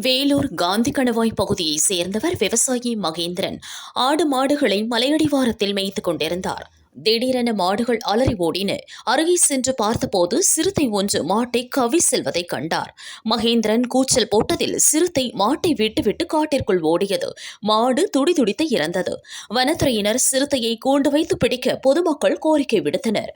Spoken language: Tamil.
வேலூர் காந்தி கணவாய் பகுதியைச் சேர்ந்தவர் விவசாயி மகேந்திரன். ஆடு மாடுகளை மலையடிவாரத்தில் மேய்த்து கொண்டிருந்தார். திடீரென மாடுகள் அலறி ஓடின. அருகே சென்று பார்த்தபோது சிறுத்தை ஒன்று மாட்டை கவி செல்வதை கண்டார். மகேந்திரன் கூச்சல் போட்டதில் சிறுத்தை மாட்டை விட்டுவிட்டு காட்டிற்குள் ஓடியது. மாடு துடிதுடித்து இறந்தது. வனத்துறையினர் சிறுத்தையை கூண்டு வைத்து பிடிக்க பொதுமக்கள் கோரிக்கை விடுத்தனர்.